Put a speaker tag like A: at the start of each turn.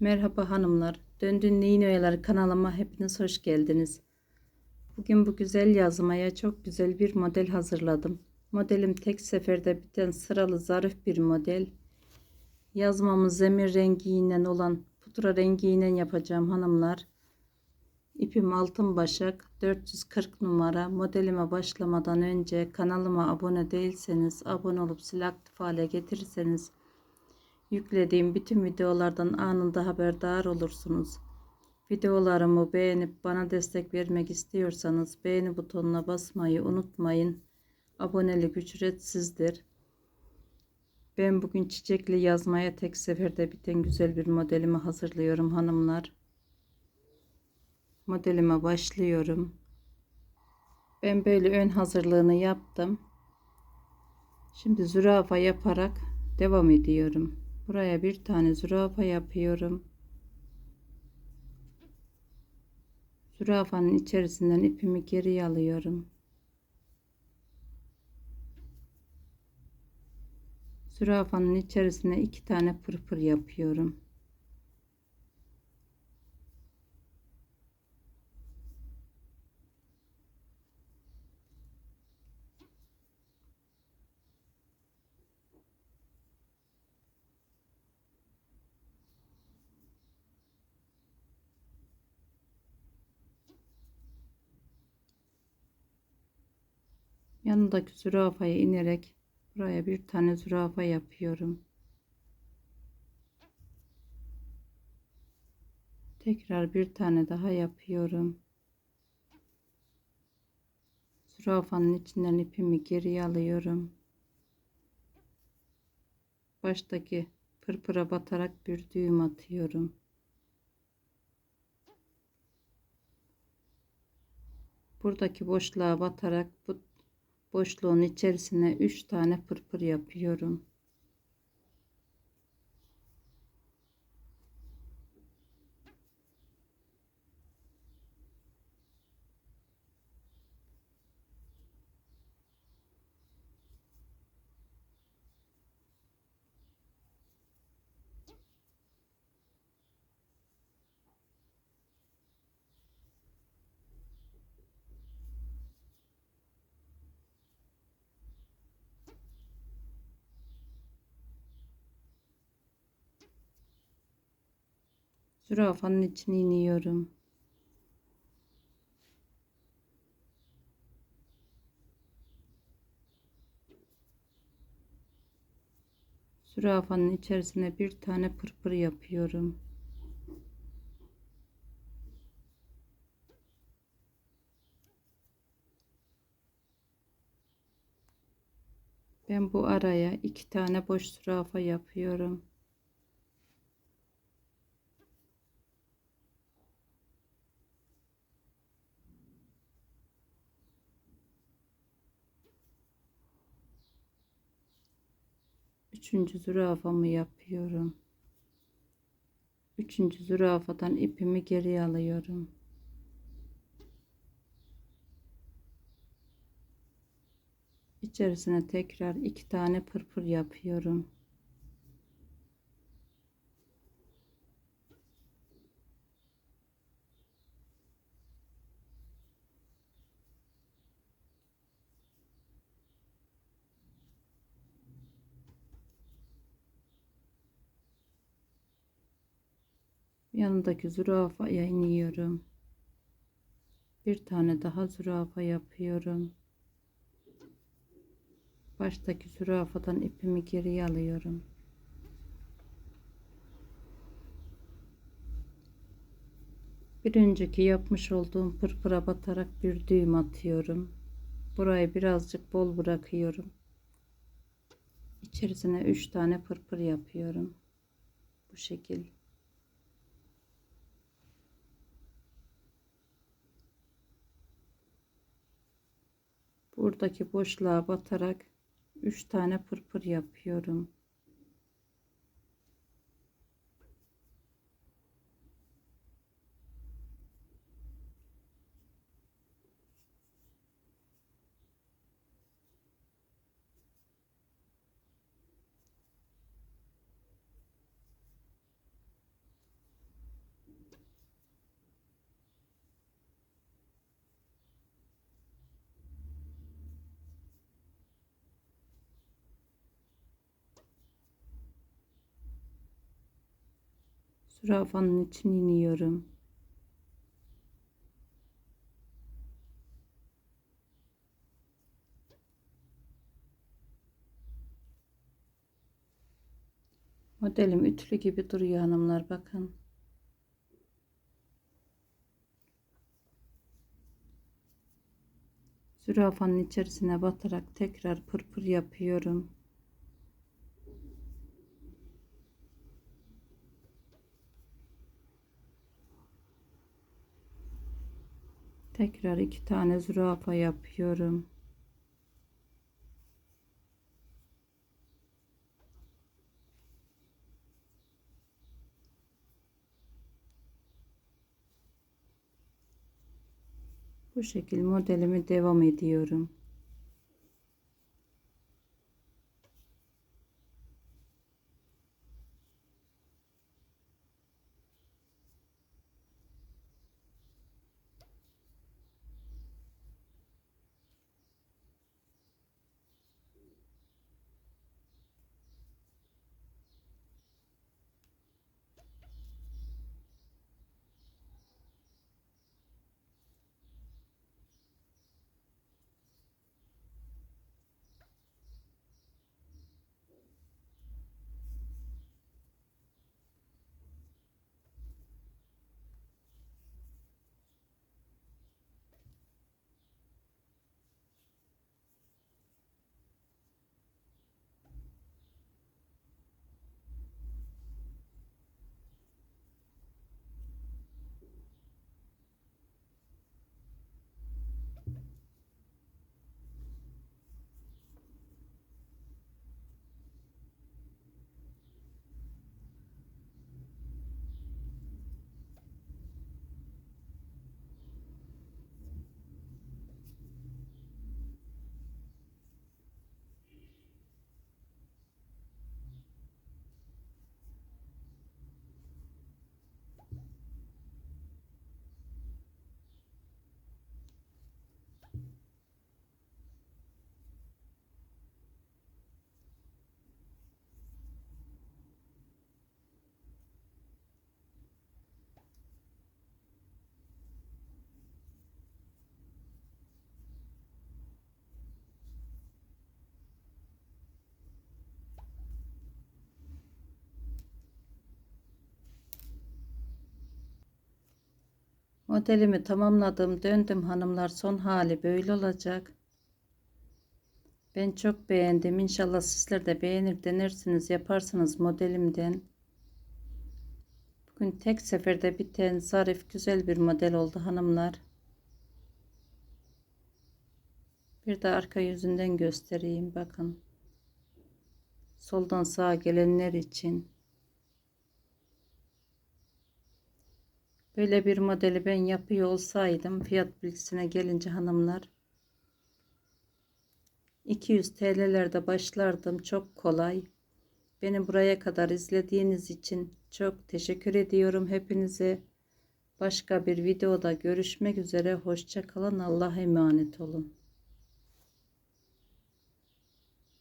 A: Merhaba hanımlar. Döndün Neyin Oyaları kanalıma hepiniz hoş geldiniz. Bugün bu güzel yazmaya çok güzel bir model hazırladım. Modelim tek seferde biten sıralı zarif bir model. Yazmamı zemir rengiyle olan pudra rengiyle yapacağım hanımlar. İpim altın başak 440 numara. Modelime başlamadan önce kanalıma abone değilseniz abone olup sil aktif hale getirirseniz Yüklediğim bütün videolardan anında haberdar olursunuz. Videolarımı beğenip bana destek vermek istiyorsanız beğeni butonuna basmayı unutmayın. Abonelik ücretsizdir. Ben bugün çiçekli yazmaya tek seferde biten güzel bir modelimi hazırlıyorum hanımlar. Modelime başlıyorum. Ben böyle ön hazırlığını yaptım. Şimdi zürafa yaparak devam ediyorum. Buraya bir tane zürafa yapıyorum. Zürafanın içerisinden ipimi geri alıyorum. Zürafanın içerisine iki tane pırpır yapıyorum. Yanındaki zürafaya inerek buraya bir tane zürafa yapıyorum. Tekrar bir tane daha yapıyorum. Zürafanın içinden ipimi geri alıyorum. Baştaki pırpıra batarak bir düğüm atıyorum. Buradaki boşluğa batarak bu boşluğun içerisine 3 tane pırpır yapıyorum. Zürafanın içine iniyorum. Zürafanın içerisine bir tane pırpır yapıyorum. Ben bu araya iki tane boş zürafa yapıyorum. Üçüncü zürafamı yapıyorum. Üçüncü zürafadan ipimi geri alıyorum. İçerisine tekrar iki tane pırpır yapıyorum. Yanındaki zürafaya iniyorum. Bir tane daha zürafa yapıyorum. Baştaki zürafadan ipimi geri alıyorum. Bir önceki yapmış olduğum pırpıra batarak bir düğüm atıyorum. Burayı birazcık bol bırakıyorum. İçerisine 3 tane pırpır yapıyorum. Bu şekil. Buradaki boşluğa batarak 3 tane pırpır yapıyorum. Zürafanın içine iniyorum. Modelim ütülü gibi duruyor hanımlar bakın. Zürafanın içerisine batarak tekrar pırpır yapıyorum. Tekrar iki tane zürafa yapıyorum. Bu şekil modelimi devam ediyorum. Modelimi tamamladım. Döndüm hanımlar. Son hali böyle olacak. Ben çok beğendim. İnşallah sizler de beğenir denersiniz yaparsınız modelimden. Bugün tek seferde biten zarif güzel bir model oldu hanımlar. Bir de arka yüzünden göstereyim bakın. Soldan sağa gelenler için. Böyle bir modeli ben yapıyor olsaydım fiyat bilgisine gelince hanımlar 200 TL'lerde başlardım. Çok kolay. Beni buraya kadar izlediğiniz için çok teşekkür ediyorum hepinize. Başka bir videoda görüşmek üzere. Hoşça kalın. Allah'a emanet olun.